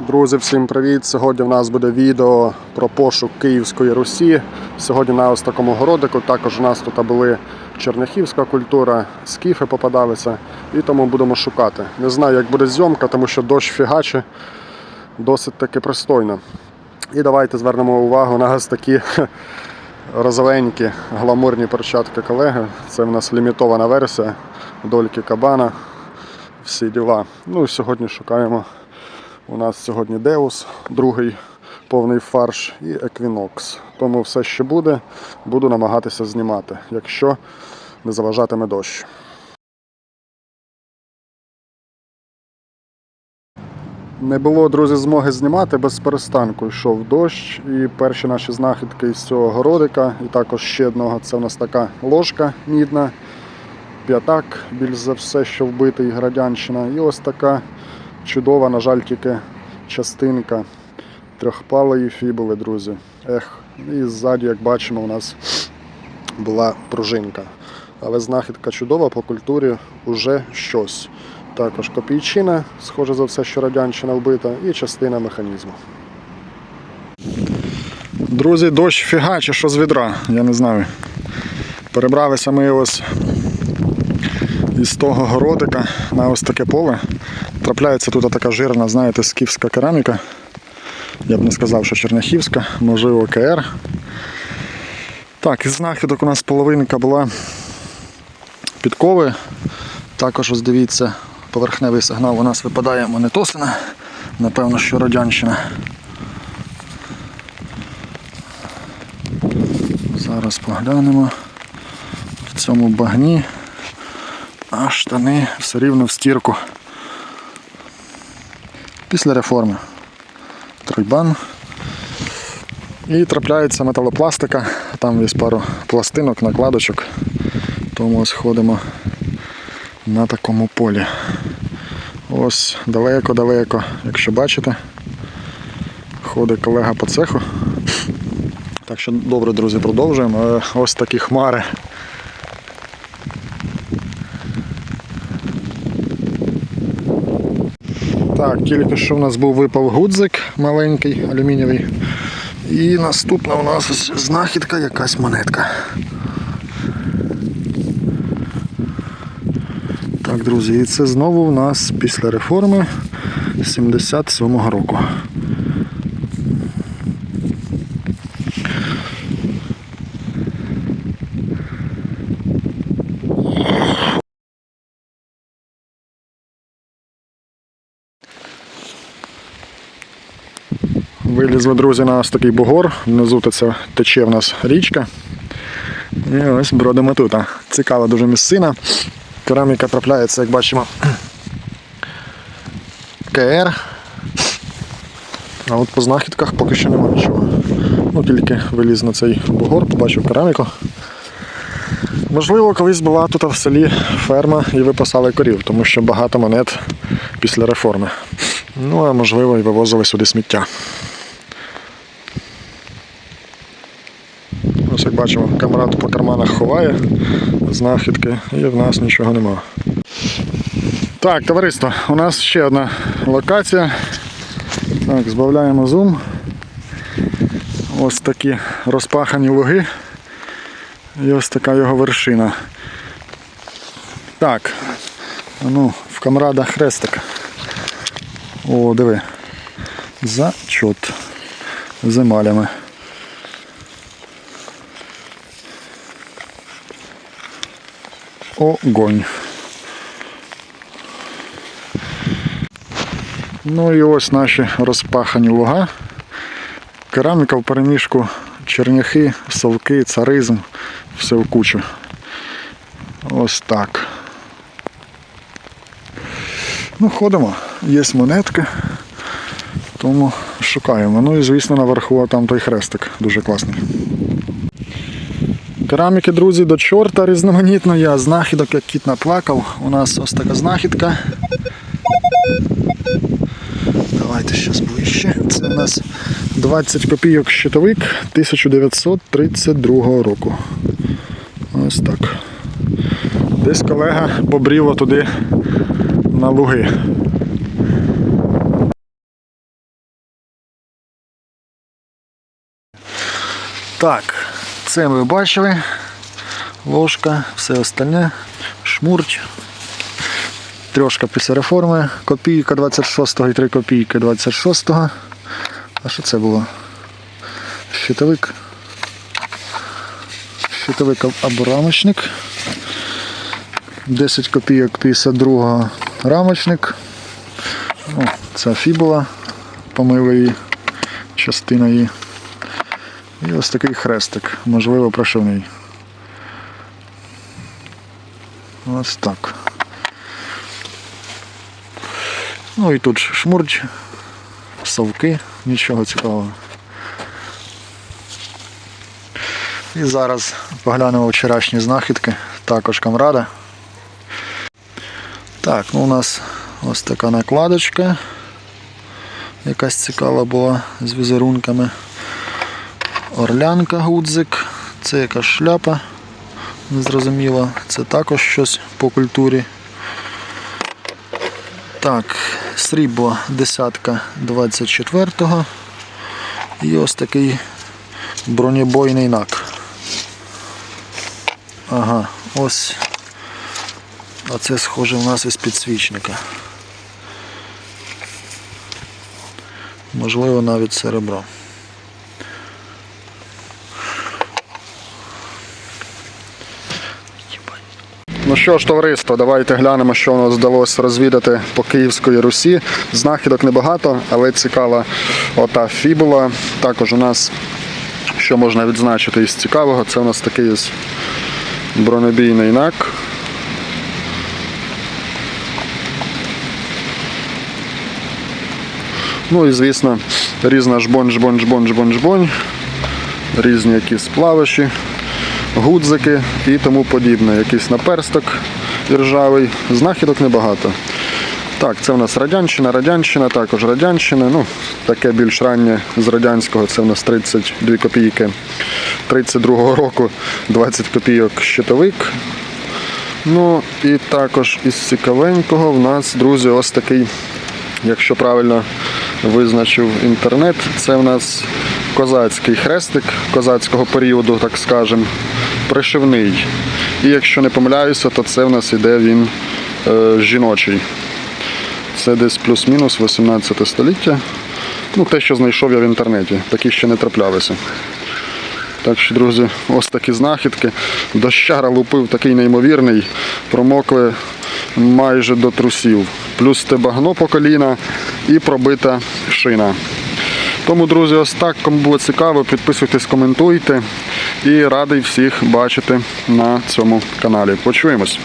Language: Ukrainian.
Друзі, всім привіт! Сьогодні в нас буде відео про пошук Київської Русі. Сьогодні на ось такому городику. Також у нас тут були черняхівська культура, скіфи попадалися, і тому будемо шукати. Не знаю, як буде зйомка, тому що дощ фігаче досить таки пристойно. І давайте звернемо увагу на ось такі розовенькі гламурні перчатки колеги. Це в нас лімітована версія дольки кабана. Всі діла. Ну і сьогодні шукаємо. У нас сьогодні Деус, другий повний фарш і Еквінокс. Тому все, що буде, буду намагатися знімати, якщо не заважатиме дощ. Не було, друзі, змоги знімати без перестанку. Йшов дощ, і перші наші знахідки з цього городика, і також ще одного це у нас така ложка мідна, п'ятак, більш за все, що вбитий Градянщина. І ось така чудова, на жаль, тільки частинка трьохпалої фібули, друзі. Ех, і ззаді, як бачимо, у нас була пружинка. Але знахідка чудова по культурі уже щось. Також копійчина, схоже за все, що радянщина вбита, і частина механізму. Друзі, дощ фігаче, що з відра, я не знаю. Перебралися ми ось із того городика на ось таке поле. Трапляється тут така жирна, знаєте, скіфська кераміка. Я б не сказав, що черняхівська, можливо, КР. Так, із знахідок у нас половинка була підкови. Також ось дивіться, поверхневий сигнал у нас випадає монетосина. Напевно, що радянщина. Зараз поглянемо в цьому багні, а штани все рівно в стірку. Після реформи. Тройбан. І трапляється металопластика, там є пару пластинок, накладочок. Тому ось ходимо на такому полі. Ось далеко-далеко, якщо бачите, ходить колега по цеху. Так що добре, друзі, продовжуємо. Е, Ось такі хмари. Так, тільки що в нас був випав гудзик маленький, алюмінієвий. І наступна у нас ось знахідка якась монетка. Так, друзі, і це знову у нас після реформи 77-го року. Вилізли, друзі, на ось такий бугор. Внизу це тече в нас річка. І ось бродимо тут. Цікава дуже місцина. Кераміка трапляється, як бачимо. КР. А от по знахідках поки що немає нічого. Ну, тільки виліз на цей бугор, побачив кераміку. Можливо, колись була тут в селі ферма і випасали корів, тому що багато монет після реформи. Ну, а можливо, і вивозили сюди сміття. Ось як бачимо, камрад по карманах ховає знахідки і в нас нічого нема. Так, товариство, у нас ще одна локація. Так, збавляємо зум. Ось такі розпахані луги. І ось така його вершина. Так, ну, в камрада хрестик. О, диви. Зачот. З емалями. Огонь. Ну і ось наші розпахані луга. Кераміка в переміжку, черняхи, совки, царизм, все в кучу. Ось так. Ну, ходимо, є монетки, тому шукаємо. Ну і звісно наверху там той хрестик дуже класний. Кераміки, друзі, до чорта різноманітно я знахідок, як кіт наплакав. У нас ось така знахідка. Давайте зараз ближче. Це у нас 20 копійок щитовик 1932 року. Ось так. Десь колега побріло туди на луги. Так це ви бачили. Ложка, все остальне, шмурч. Трошка після реформи. Копійка 26-го і 3 копійки 26-го. А що це було? Щитовик. Щитовик або рамочник. 10 копійок 52-го рамочник. О, це фібула, помив її, частина її. І ось такий хрестик, можливо, прошивний. Ось так. Ну і тут шмурч, совки, нічого цікавого. І зараз поглянемо вчорашні знахідки, також камрада. Так, ну у нас ось така накладочка. Якась цікава була з візерунками. Орлянка гудзик, це якась шляпа. Незрозуміло, це також щось по культурі. Так, срібло десятка 24-го. І ось такий бронебойний нак. Ага, ось. А це схоже у нас із підсвічника. Можливо, навіть серебро. Що ж, товариство, давайте глянемо, що у нас вдалося розвідати по Київської Русі. Знахідок небагато, але цікава ота фібула. Також у нас, що можна відзначити із цікавого, це у нас такий бронебійний нак. Ну і звісно, різна жбонь, жбонь, жбонь, жбонь, жбонь, різні якісь плавиші гудзики і тому подібне. Якийсь наперсток іржавий. Знахідок небагато. Так, це в нас Радянщина, Радянщина, також Радянщина. Ну, таке більш раннє з радянського, це в нас 32 копійки 32-го року, 20 копійок щитовик. Ну і також із цікавенького в нас, друзі, ось такий, якщо правильно визначив інтернет, це в нас козацький хрестик козацького періоду, так скажемо, пришивний. І якщо не помиляюся, то це в нас іде він е, жіночий. Це десь плюс-мінус 18 століття. Ну, те, що знайшов я в інтернеті, такі ще не траплялися. Так що, друзі, ось такі знахідки. Дощара лупив такий неймовірний, промокли майже до трусів. Плюс стебагно по коліна і пробита шина. Тому, друзі, ось так, кому було цікаво, підписуйтесь, коментуйте і радий всіх бачити на цьому каналі. Почуємось.